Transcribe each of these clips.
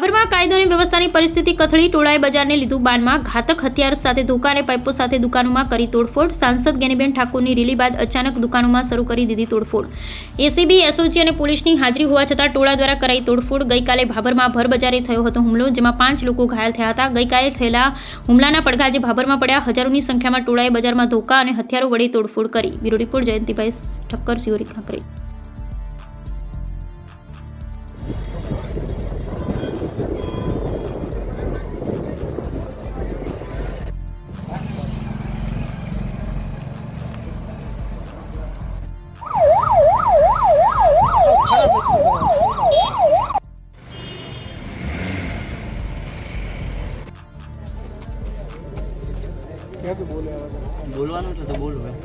ભાબરમાં કાયદો અને વ્યવસ્થાની પરિસ્થિતિ કથળી ટોળાએ બજારને લીધું બાનમાં ઘાતક હથિયાર સાથે ધોકા અને પાઇપો સાથે દુકાનોમાં કરી તોડફોડ. સાંસદ ગેનીબેન ઠાકોરની રેલી બાદ અચાનક દુકાનોમાં શરૂ કરી દીધી તોડફોડ. એસીબી, એસઓજી અને પોલીસની હાજરી હોવા છતાં ટોળા દ્વારા કરાઈ તોડફોડ ગઈકાલે ભાભરમાં ભરબજારે થયો હતો હુમલો, જેમાં પાંચ લોકો ઘાયલ થયા હતા. ગઈકાલે થયેલા હુમલાના પડઘા જે ભાભરમાં પડ્યા. હજારોની સંખ્યામાં ટોળાએ બજારમાં ધોકા અને હથિયારો વડે તોડફોડ કરી. બ્યુરો રિપોર્ટ જયંતિભાઈ ઠક્કર સિયોરી કાંકરેજ બોલવાનું તો બોલું એમ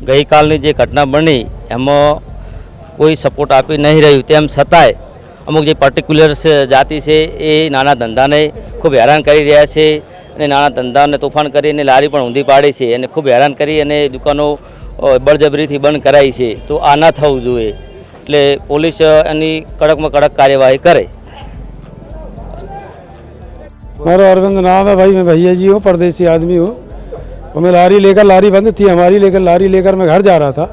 ગઈકાલની જે ઘટના બની એમાં કોઈ સપોર્ટ આપી નહીં રહ્યું તેમ છતાંય અમુક જે પર્ટિક્યુલર જાતિ છે એ નાના ધંધાને ખૂબ હેરાન કરી રહ્યા છે અને નાના ધંધાને તોફાન કરીને લારી પણ ઊંધી પાડી છે અને ખૂબ હેરાન કરી અને દુકાનો અ, બળજબરીથી બંધ કરાવી છે તો આ ના થવું જોઈએ એટલે પોલીસ એની કડકમાં કડક કાર્યવાહી કરે मेरा अरविंद नाम है भाई मैं भैया जी हूँ परदेसी आदमी हूँ और मैं लारी लेकर लारी बंद थी हमारी लेकर लारी लेकर मैं घर जा रहा था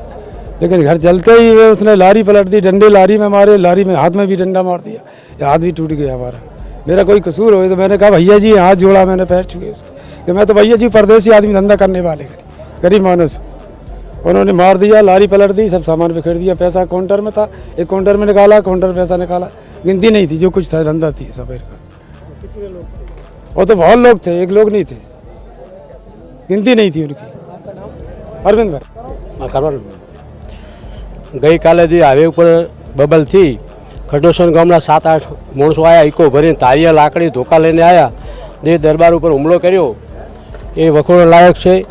लेकिन घर चलते ही उसने लारी पलट दी, डंडे लारी में मारे, लारी में हाथ में भी डंडा मार दिया। हाथ भी टूट गया हमारा। मेरा कोई कसूर हो तो मैंने कहा, भैया जी, हाथ जोड़ा, मैंने पैर छुए उसको। कि मैं तो भैया जी परदेसी आदमी, धंधा करने वाले, गरीब गरीब मानस। उन्होंने मार दिया, लारी पलट दी, सब सामान बिखेर दिया, पैसा काउंटर में था। एक काउंटर में निकाला, काउंटर पैसा निकाला। गिनती नहीं थी, जो कुछ था, धंधा थी सफेर का। वो तो बहुत लोग थे, एक लोग नहीं थे। गिनती नहीं थी उनकी। अरविंद भाई। हाँ, ગઈકાલે જે હાઈવે ઉપર બબલથી ખડોસન ગામના સાત આઠ માણસો આવ્યા ઇકો ભરીને તારિયા લાકડી, ધોકા લઈને આવ્યા જે દરબાર ઉપર હુમલો કર્યો, એ વખોડો લાયક છે.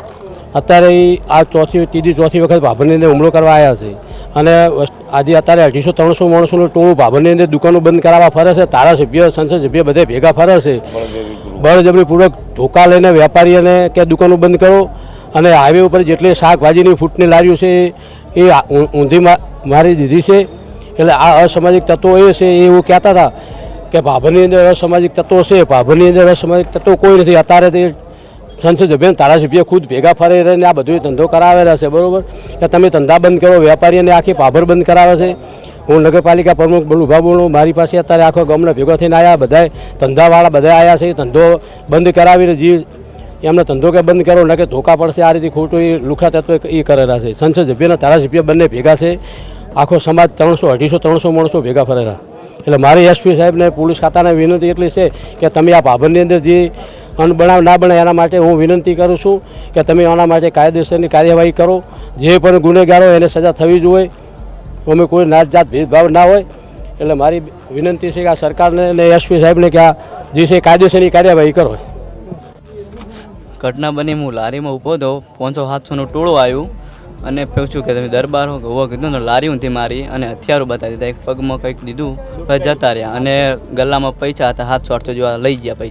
અત્યારે આ ચોથી, ત્રીજી ચોથી વખત ભાભરની અંદર હુમલો કરવા આવ્યા છે. અને આજે અત્યારે અઢીસો, ત્રણસો માણસોનું ટોળું ભાભરની અંદર દુકાનો બંધ કરાવવા ફરે છે. ધારાસભ્ય, સંસદ સભ્ય બધે ભેગા ફરે છે. બળજબરીપૂર્વક ધોકા લઈને વેપારીઓને કે દુકાનો બંધ કરો. અને હાઈવે ઉપર જેટલી શાકભાજીની ફૂટની લારીઓ છે, એ ઊંધી મારી દીધી છે. એટલે આ અસામાજિક તત્વો એ છે, એ એવું કહેતા હતા કે ભાભરની અંદર અસામાજિક તત્વો છે, ભાભરની અંદર અસામાજિક તત્વો કોઈ નથી. અત્યારે તે સંસદ સભ્ય અને ધારાસભ્ય ખુદ ભેગા ફરી રહીને આ બધું ધંધો કરાવેલા છે, બરાબર? કે તમે ધંધા બંધ કરો વેપારીઓને આખી પાભર બંધ કરાવે છે. હું નગરપાલિકા પ્રમુખ ઊભા બોલું, મારી પાસે અત્યારે આખો ગામના ભેગો થઈને આવ્યા બધાય ધંધાવાળા બધા આવ્યા છે, ધંધો બંધ કરાવીને જે એમને ધંધો કે બંધ કરો ન કે ધોકા પડશે, આ રીતે ખોટું એ લુખા તત્વ એ કરેલા છે. સંસદ સભ્યના ધારાસભ્ય બંને ભેગા છે. આખો સમાજ ત્રણસો, અઢીસો, ત્રણસો માણસો ભેગા ફરેલા. એટલે મારી એસપી સાહેબને પોલીસ ખાતાને વિનંતી એટલી છે કે તમે આ ભાભરની અંદર જે અનબણાવ ના બને એના માટે હું વિનંતી કરું છું કે તમે આના માટે કાયદેસરની કાર્યવાહી કરો. જે પણ ગુનેગારો એને સજા થવી જોઈએ. અમે કોઈ નાત જાત ભેદભાવ ના હોય. એટલે મારી વિનંતી છે કે આ સરકારને અને એસપી સાહેબને કે આ જે છે કાયદેસરની કાર્યવાહી કરો. ઘટના બની હું લારીમાં ઊભો હતો, પાંચસો સાતસોનું ટોળું આવ્યું અને પૂછ્યું કે તમે દરબાર હો હોવો કીધું ને લારી ઊંધી મારી અને હથિયારો બતાવી દીધા. એક પગમાં કંઈક દીધું જતા રહ્યા અને ગલ્લામાં પૈસા હતા, સાતસો, આઠસો જેવા લઈ ગયા પૈસા.